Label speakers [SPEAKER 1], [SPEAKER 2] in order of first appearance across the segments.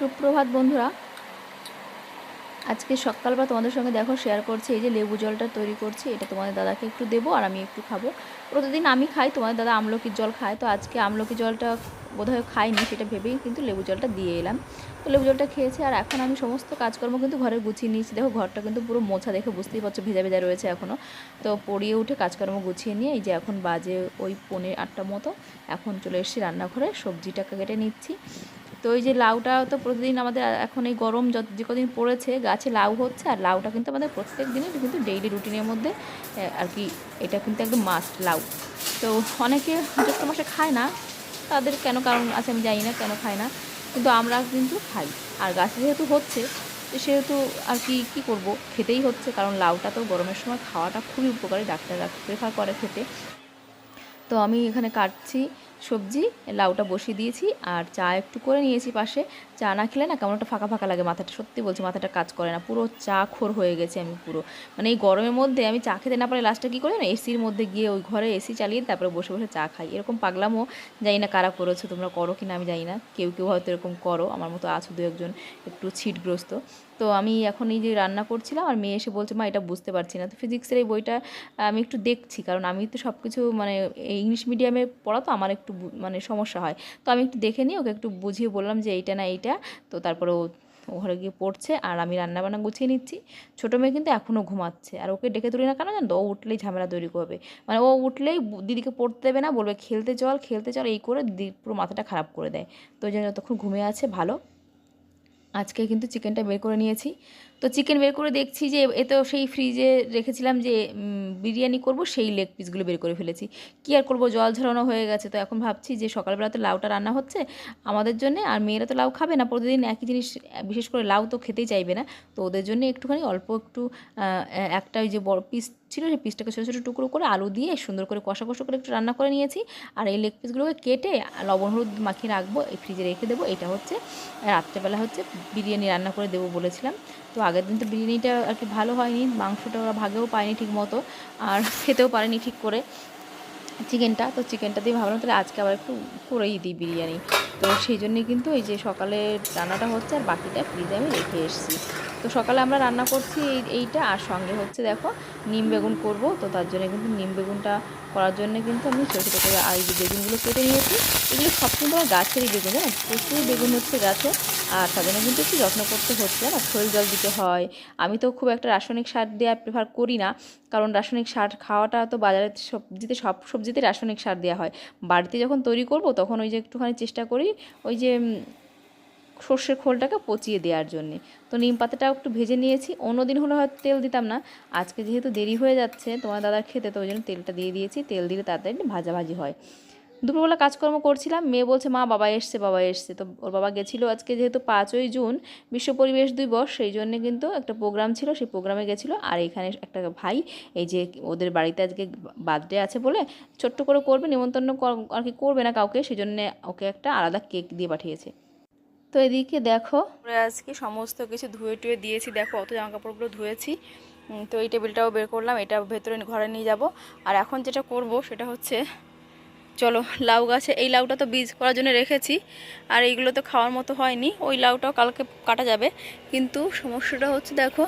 [SPEAKER 1] সুপ্রভাত বন্ধুরা। আজকে সকালবেলা তোমাদের সঙ্গে দেখো শেয়ার করছি, এই যে লেবু জলটা তৈরি করছি, এটা তোমাদের দাদাকে একটু দেবো আর আমি একটু খাব। প্রতিদিন আমি খাই, তোমাদের দাদা আমলকির জল খায়, তো আজকে আমলকি জলটা বোধহয় খাইনি, সেটা ভেবেই কিন্তু লেবু জলটা দিয়ে এলাম। তো লেবু জলটা খেয়েছি আর এখন আমি সমস্ত কাজকর্ম কিন্তু ঘরে গুছিয়ে নিয়েছি। দেখো, ঘরটা কিন্তু পুরো মোছা, দেখে বুঝতেই পারছ, ভেজা ভেজা রয়েছে এখনও তো পড়িয়ে উঠে কাজকর্ম গুছিয়ে নিয়ে, এই যে এখন বাজে ওই পনেরো আটটা মতো, এখন চলে এসেছি রান্নাঘরে, সবজিটাকে কেটে নিচ্ছি। তো ওই যে লাউটা তো প্রতিদিন আমাদের এখন এই গরম যত, যে কদিন পড়েছে গাছে লাউ হচ্ছে, আর লাউটা কিন্তু আমাদের প্রত্যেক দিনের কিন্তু ডেইলি রুটিনের মধ্যে আর কি এটা কিন্তু একদম মাস্ট লাউ। তো অনেকে জ্যৈষ্ঠ মাসে খায় না, তাদের কেন কারণ আছে আমি জানি না কেন খায় না, কিন্তু আমরা কিন্তু খাই। আর গাছে যেহেতু হচ্ছে সেহেতু আর কি, কী করব? খেতেই হচ্ছে, কারণ লাউটা তো গরমের সময় খাওয়াটা খুবই উপকারী ডাক্তাররা প্রেফার করে খেতে। তো আমি এখানে কাটছি সবজি লাউটা বসিয়ে দিয়েছি আর চা একটু করে নিয়েছি পাশে। চা না খেলে না কেমন একটা ফাঁকা ফাঁকা লাগে মাথাটা। সত্যি বলছি, মাথাটা কাজ করে না। পুরো চা খোর হয়ে গেছে আমি পুরো। মানে এই গরমের মধ্যে আমি চা খেতে না পারলে লাস্টে কী করি না এসির মধ্যে গিয়ে ওই ঘরে এসি চালিয়ে তারপরে বসে বসে চা খাই। এরকম পাগলামও জানি না কারা করেছ, তোমরা করো কি না আমি জানি না। কেউ কেউ হয়তো এরকম করো, আমার মতো আছো দু একজন একটু ছিটগ্রস্ত। তো আমি এখন এই যে রান্না করছিলাম, আর মেয়ে এসে বলছে, মা, এটা বুঝতে পারছি না। তো ফিজিক্সের এই বইটা আমি একটু দেখছি, কারণ আমি তো সব কিছু মানে ইংলিশ মিডিয়ামে পড়া তো আমার একটু মানে সমস্যা হয়। তো আমি একটু দেখে নিই, ওকে একটু বুঝিয়ে বললাম যে, এইটা না, এইটা। তো তারপরে ও ঘরে গিয়ে পড়ছে আর আমি রান্নাবান্না গুছিয়ে নিচ্ছি। ছোটো মেয়ে কিন্তু এখনও ঘুমাচ্ছে আর ওকে ডেকে তুলি না কেন জানো ও উঠলেই ঝামেলা তৈরি করবে। মানে ও উঠলেই দিদিকে পড়তে দেবে না, বলবে খেলতে চল খেলতে চল, এই করে দিদি পুরো মাথাটা খারাপ করে দেয়। তো ওই জন্য যতক্ষণ ঘুমিয়ে আছে ভালো। আজকে কিন্তু চিকেনটা বের করে নিয়েছি। তো চিকেন বের করে দেখছি যে, এ তো সেই ফ্রিজে রেখেছিলাম যে বিরিয়ানি করব, সেই লেগ পিসগুলো বের করে ফেলেছি। কী আর করব? জল ঝরানো হয়ে গেছে। তো এখন ভাবছি যে, সকালবেলা তো লাউটা রান্না হচ্ছে। আমাদের জন্য আর মেয়েরা তো লাউ খাবে না। প্রতিদিন একই জিনিস, বিশেষ করে লাউ তো খেতেই চাইবে না। তো ওদের জন্য একটুখানি অল্প একটু একটা ওই যে বড় পিস ছিল, সেই পিসটাকে ছোটো ছোটো টুকরো করে আলু দিয়ে সুন্দর করে কষা কষা করে একটু রান্না করে নিয়েছি। আর এই লেগ পিসগুলোকে কেটে লবণ হলুদ মাখিয়ে রাখব, এই ফ্রিজে রেখে দেবো। এটা হচ্ছে, রাত্রেবেলা হচ্ছে বিরিয়ানি রান্না করে দেবো বলেছিলাম। তো আগের দিন তো বিরিয়ানিটা আর কি ভালো হয়নি, মাংসটা ওরা ভাগেও পায়নি ঠিক মতো আর খেতেও পারেনি ঠিক করে। চিকেনটা, তো চিকেনটা দিয়ে ভাবলাম তাহলে আজকে আবার একটু করেই দিই বিরিয়ানি। তো সেই জন্যই কিন্তু এই যে সকালে রান্নাটা হচ্ছে আর বাকিটা ফ্রিজে আমি রেখে এসেছি। তো সকালে আমরা রান্না করছি এই, এইটা, আর সঙ্গে হচ্ছে দেখো নিম বেগুন করব। তো তার জন্য কিন্তু নিম বেগুনটা করার জন্য কিন্তু আমি ছোটো ছোটো করে আর যে বেগুনগুলো কেটে নিয়েছি, এগুলো সব কিন্তু আমার গাছেরই বেগুন, জানো? প্রচুর বেগুন হচ্ছে গাছে, আর তার জন্য কিন্তু একটু যত্ন করতে হচ্ছে না খোল জল দিতে হয়। আমি তো খুব একটা রাসায়নিক সার দেওয়া প্রেফার করি না, কারণ রাসায়নিক সার খাওয়াটা তো বাজারে সবজিতে, সব সবজিতে রাসায়নিক সার দেওয়া হয়। বাড়িতে যখন তৈরি করব, তখন ওই যে একটুখানি চেষ্টা করি, ওই যে সর্ষের খোলটাকে পচিয়ে দেওয়ার জন্যে। তো নিম পাতাটাও একটু ভেজে নিয়েছি। অন্য দিন হলে হয়তো তেল দিতাম না। আজকে যেহেতু দেরি হয়ে যাচ্ছে তোমার দাদার খেতে, তো ওই জন্য তেলটা দিয়ে দিয়েছি। তেল দিলে তাড়াতাড়ি ভাজাভাজি হয়। দুপুরবেলা কাজকর্ম করছিলাম। মেয়ে বলছে, মা, বাবা এসছে বাবা এসছে। তো ওর বাবা গেছিল আজকে যেহেতু পাঁচই জুন, বিশ্ব পরিবেশ দিবস, সেই জন্য কিন্তু একটা প্রোগ্রাম ছিল। সেই প্রোগ্রামে গেছিল। আর এখানে একটা ভাই, এই যে ওদের বাড়িতে আজকে বার্থডে আছে বলে ছোট্ট করে করবে, নিমন্ত্রণ আর কি করবে না কাউকে, সেই জন্যে ওকে একটা আলাদা কেক দিয়ে পাঠিয়েছে। তো এদিকে দেখো। আজকে সমস্ত কিছু ধুয়ে টুয়ে দিয়েছি, দেখো অত জামা কাপড়গুলো ধুয়েছি তো এই টেবিলটাও বের করলাম, এটা ভেতরে ঘরে নিয়ে যাব। আর এখন যেটা করব সেটা হচ্ছে, চলো লাউ গাছে, এই লাউটা তো বীজ করার জন্য রেখেছি, আর এইগুলো তো খাওয়ার মতো হয়নি, ওই লাউটাও কালকে কাটা যাবে। কিন্তু সমস্যাটা হচ্ছে দেখো,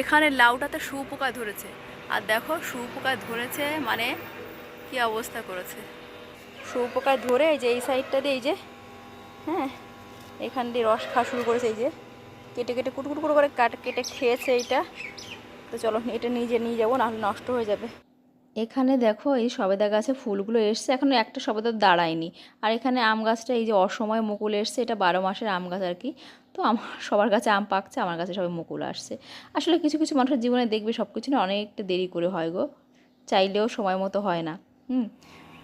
[SPEAKER 1] এখানে লাউটাতে শুয়োপোকায় ধরেছে। আর দেখো শুয়োপোকায় ধরেছে মানে কি অবস্থা করেছে? শুয়োপোকায় ধরে এই যে এই সাইডটা দিয়ে এই যে হ্যাঁ এখান দিয়ে রস খাওয়া শুরু করেছে এই যে। কেটে কেটে কুটকুট করে কাট কেটে খেয়েছে এইটা। তো চলো, এটা নিজে নিয়ে যাব, নাহলে নষ্ট হয়ে যাবে। এখানে দেখো এই সবেদা গাছে ফুলগুলো এসছে, এখনও একটা সবেদা দাঁড়ায়নি। আর এখানে আম গাছটা এই যে অসময় মুকুল এসছে, এটা বারো মাসের আম গাছ আর কি। তো আমার সবার কাছে আম পাকছে, আমার কাছে সবাই মুকুল আসছে। আসলে কিছু কিছু মানুষের জীবনে দেখবে সব কিছু না অনেকটা দেরি করে হয় গো। চাইলেও সময় মতো হয় না। হুম,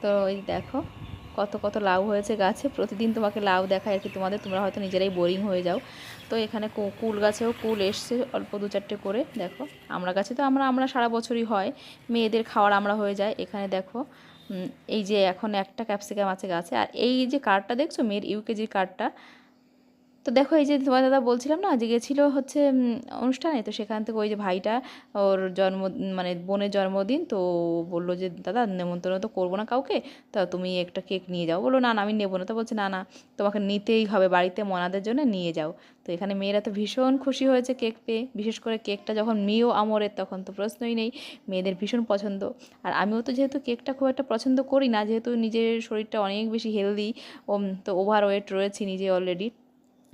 [SPEAKER 1] তো এই দেখো। কত কত লাউ হয়েছে গাছে, প্রতিদিন তোমাকে লাউ দেখায় আর কি, তোমাদের, তোমরা হয়তো নিজেরাই বোরিং হয়ে যাও। তো এখানে কুল গাছেও কুল এসছে অল্প দু চারটে করে, দেখো। আমরা গাছে তো আমরা আমরা সারা বছরই হয়, মেয়েদের খাওয়ার আমরা হয়ে যায়। এখানে দেখো এই যে এখন একটা ক্যাপসিকাম আছে গাছে, আর এই যে কার্ডটা দেখছ, মেয়ের ইউকেজির কার্ডটা তো দেখো এই যে তোমার দাদা বলছিলাম না যে গেছিল হচ্ছে অনুষ্ঠানে, তো সেখান থেকে ওই যে ভাইটা ওর জন্ম মানে বোনের জন্মদিন, তো বলল যে, দাদা, নেমন্তন্ন তো করব না কাউকে, তা তুমি একটা কেক নিয়ে যাও। বলল, না না, আমি নেব না। তো বলছে, না না, তোমাকে নিতেই হবে বাড়িতে, মনাদের জন্য নিয়ে যাও। তো এখানে মেয়েরা তো ভীষণ খুশি হয়েছে কেক পেয়ে, বিশেষ করে কেকটা যখন মেয়েও আমরের, তখন তো প্রশ্নই নেই, মেয়েদের ভীষণ পছন্দ। আর আমিও তো যেহেতু কেকটা খুব একটা পছন্দ করি না, যেহেতু নিজের শরীরটা অনেক বেশি হেলদি তো ওভার ওয়েট রয়েছি নিজে অলরেডি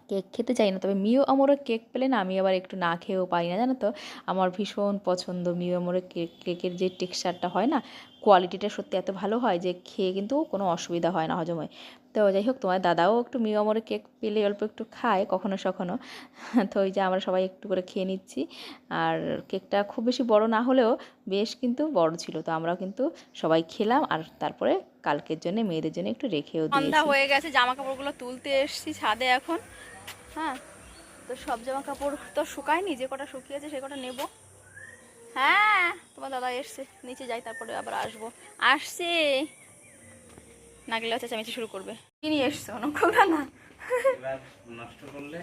[SPEAKER 1] কেক খেতে চাই না। তবে মিও আমরের কেক পেলে না আমি আবার একটু না খেয়েও পারি না, জানো তো? আমার ভীষণ পছন্দ মিও আমরের কেক কেকের যে টেক্সচারটা হয় না, কোয়ালিটিটা সত্যি এত ভালো হয় যে খেয়ে কিন্তু কোনো অসুবিধা হয় না হজমে। তো যাই হোক, তোমার দাদাও একটু মিও আমরের কেক পেলে অল্প একটু খায়, কখনো সখনো। তো ওই যে আমরা সবাই একটু করে খেয়ে নিচ্ছি। আর কেকটা খুব বেশি বড় না হলেও বেশ কিন্তু বড় ছিল। তো আমরাও কিন্তু সবাই খেলাম আর তারপরে কালকের জন্য মেয়েদের জন্য একটু রেখেও
[SPEAKER 2] সন্ধ্যা হয়ে গেছে জামা কাপড়গুলো তুলতে এসছি ছাদে এখন। হ্যাঁ তো সব জামা কাপড় তো শুকায়নি যে কটা শুকিয়েছে সে কটা নেব। হ্যাঁ তোমার দাদা এসছে নিচে যাই তারপরে আবার আসব। আসছে। না গেলে হচ্ছে চেঁচামেচি শুরু করবে। কি নিয়ে এসছো নকলদা না?
[SPEAKER 3] এবার নষ্ট করলে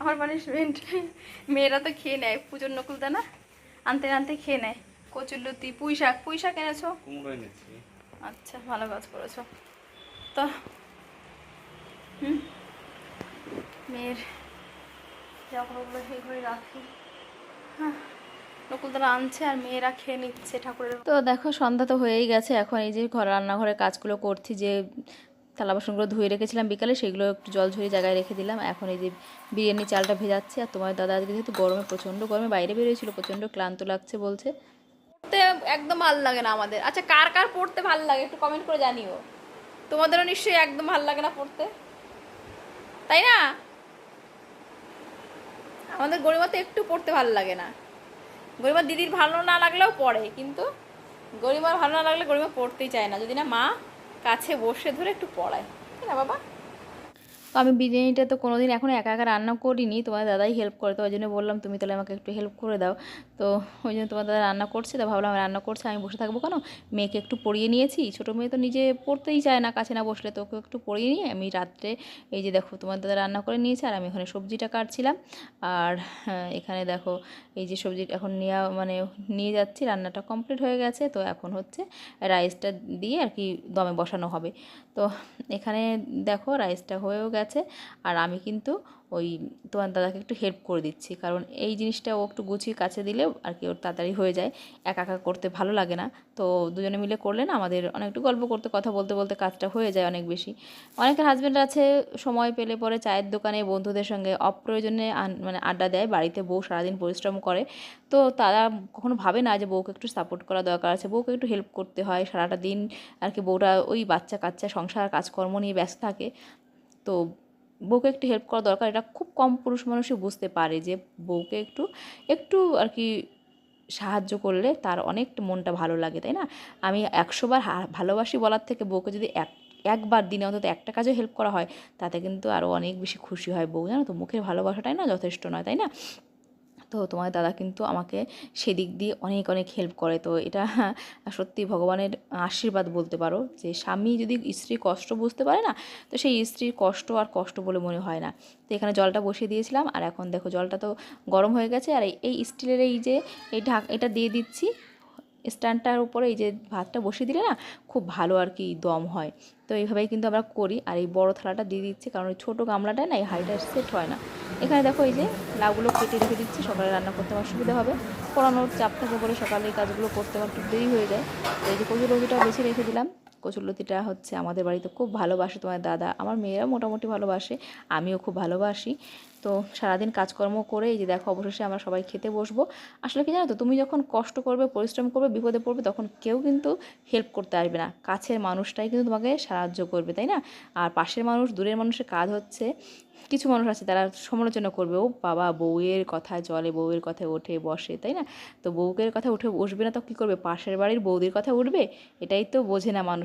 [SPEAKER 2] আমার পানিশমেন্ট মেয়েরা তো খেয়ে নেয় পুজোর নকুলদা না আনতে আনতে খেয়ে নেয়। কচুরলতি পুঁই শাক পুঁই শাক এনেছো?
[SPEAKER 3] কুমড়ো এনেছি।
[SPEAKER 2] আচ্ছা ভালো কাজ করেছ। তো হুম? মেয়ের জামাকাপড়গুলো সেই ঘরে রাখি। হ্যাঁ নকুলদারা আনছে আর মেয়েরা খেয়ে নিচ্ছে ঠাকুরের।
[SPEAKER 1] তো দেখো সন্ধ্যা তো হয়েই গেছে। এখন এই যে ঘর রান্নাঘরের কাজগুলো করছি যে থালা বাসনগুলো ধুয়ে রেখেছিলাম বিকালে সেগুলো একটু জল ঝরিয়ে জায়গায় রেখে দিলাম। এখন এই যে বিরিয়ানি চালটা ভেজাচ্ছে। আর তোমার দাদা আজকে যেহেতু গরমে প্রচণ্ড গরমে বাইরে বেরিয়েছিল প্রচণ্ড ক্লান্ত লাগছে বলছে।
[SPEAKER 2] পড়তে একদম ভালো লাগে না আমাদের। আচ্ছা কার কার পড়তে ভালো লাগে একটু কমেন্ট করে জানিও। তোমাদেরও নিশ্চয়ই একদম ভালো লাগে না পড়তে। তাই না? আমাদের গরিমা তো একটু পড়তে ভালো লাগে না। গরিমার দিদির ভালো না লাগলেও পড়ে, কিন্তু গরিমার ভালো না লাগলে গরিমা পড়তেই চায় না। যদি না মা কাছে বসে ধরে একটু পড়ায়। তাই না বাবা?
[SPEAKER 1] তো আমি বিরিয়ানিটা তো কোনোদিন এখনও একা একা রান্না করিনি তোমার দাদাই হেল্প করে তো ওই জন্য বললাম তুমি তাহলে আমাকে একটু হেল্প করে দাও। তো ওই জন্য তোমার দাদা রান্না করছে তো ভাবলাম রান্না করছে আমি বসে থাকব কেন? মেয়েকে একটু পড়িয়ে নিয়েছি ছোটো মেয়ে তো নিজে পড়তেই চায় না কাছে না বসলে তো ওকে একটু পড়িয়ে নিয়ে আমি রাত্রে এই যে দেখো তোমার দাদা রান্না করে নিয়েছে আর আমি এখানে সবজিটা কাটছিলাম। আর হ্যাঁ, এখানে দেখো এই যে সবজি এখন নেওয়া মানে নিয়ে যাচ্ছি রান্নাটা কমপ্লিট হয়ে গেছে তো এখন হচ্ছে রাইসটা দিয়ে আর কি দমে বসানো হবে। তো এখানে দেখো রাইসটা হয়েও গেছে আর আমি কিন্তু ওই তোমার দাদাকে একটু হেল্প করে দিচ্ছি। কারণ এই জিনিসটা ও একটু গুছিয়ে কাছে দিলেও আর কি ওর তাড়াতাড়ি হয়ে যায়। একা একা করতে ভালো লাগে না। তো দুজনে মিলে করলে না আমাদের অনেকটু গল্প করতে, কথা বলতে বলতে কাজটা হয়ে যায় অনেক বেশি। অনেকের হাজব্যান্ড আছে, সময় পেলে পরে চায়ের দোকানে বন্ধুদের সঙ্গে অপ্রয়োজনে মানে আড্ডা দেয়, বাড়িতে বউ সারাদিন পরিশ্রম করে। তো তারা কখনো ভাবে না যে বউকে একটু সাপোর্ট করা দরকার আছে, বউকে একটু হেল্প করতে হয়। সারাটা দিন আর কি বউরা ওই বাচ্চা কাচ্চা সংসার, কাজকর্ম নিয়ে ব্যস্ত থাকে। তো বউকে একটু হেল্প করা দরকার। এটা খুব কম পুরুষ মানুষই বুঝতে পারে যে বউকে একটু একটু আর কি সাহায্য করলে তার অনেক মনটা ভালো লাগে, তাই না? আমি একশোবার ভালোবাসি বলার থেকে বউকে যদি এক, একবার দিনে অন্তত একটা কাজে হেল্প করা হয়, তাতে কিন্তু আরও অনেক বেশি খুশি হয় বউ, জানো তো? মুখের ভালোবাসাটাই না যথেষ্ট নয়, তাই না? তো তোমার দাদা কিন্তু আমাকে সেদিক দিয়ে অনেক অনেক হেল্প করে। তো এটা সত্যি ভগবানের আশীর্বাদ বলতে পারো যে স্বামী যদি স্ত্রীর কষ্ট বুঝতে পারে না, তো সেই স্ত্রীর কষ্ট আর কষ্ট বলে মনে হয় না। তো এখানে জলটা বসিয়ে দিয়েছিলাম আর এখন দেখো জলটা তো গরম হয়ে গেছে আর এই- স্টিলের এই যে এই ঢাক, এটা দিয়ে দিচ্ছি। স্ট্যান্ডটার উপরে এই যে ভাতটা বসিয়ে দিলে না খুব ভালো আর কি দম হয়। তো এইভাবেই কিন্তু আমরা করি আর এই বড় থালাটা দিয়ে দিচ্ছি কারণ ওই ছোটো গামলাটায় না এই হাইটা সেট হয় না। এখানে দেখো এই যে লাউগুলো কেটে রেখে দিচ্ছি, সকালে রান্না করতে আমার সুবিধা হবে। পড়ানোর চাপ থাকে বলে সকালে এই কাজগুলো করতে আমার একটু দেরি হয়ে যায়। তো এই যে কচুর লতিটা বেছে রেখে দিলাম। কচুর লতিটা হচ্ছে আমাদের বাড়িতে খুব ভালোবাসে তোমার দাদা। আমার মেয়েরা মোটামুটি ভালোবাসে, আমিও খুব ভালোবাসি। তো সারাদিন কাজকর্ম করে এই যে দেখো অবশেষে আমরা সবাই খেতে বসবো। আসলে কি জানো তো তুমি যখন কষ্ট করবে, পরিশ্রম করবে, বিপদে পড়বে, তখন কেউ কিন্তু হেল্প করতে আসবে না। কাছের মানুষটাই কিন্তু তোমাকে সাহায্য করবে, তাই না? আর পাশের মানুষ, দূরের মানুষের কাজ হচ্ছে, কিছু মানুষ আছে তারা সমালোচনা করবে, ও বাবা, বউয়ের কথায় চলে বউয়ের কথায় ওঠে, বসে তাই না? তো বউকের কথা উঠে বসবে না তো কী করবে? পাশের বাড়ির বৌদির কথা উঠবে? এটাই তো বোঝে না মানুষ।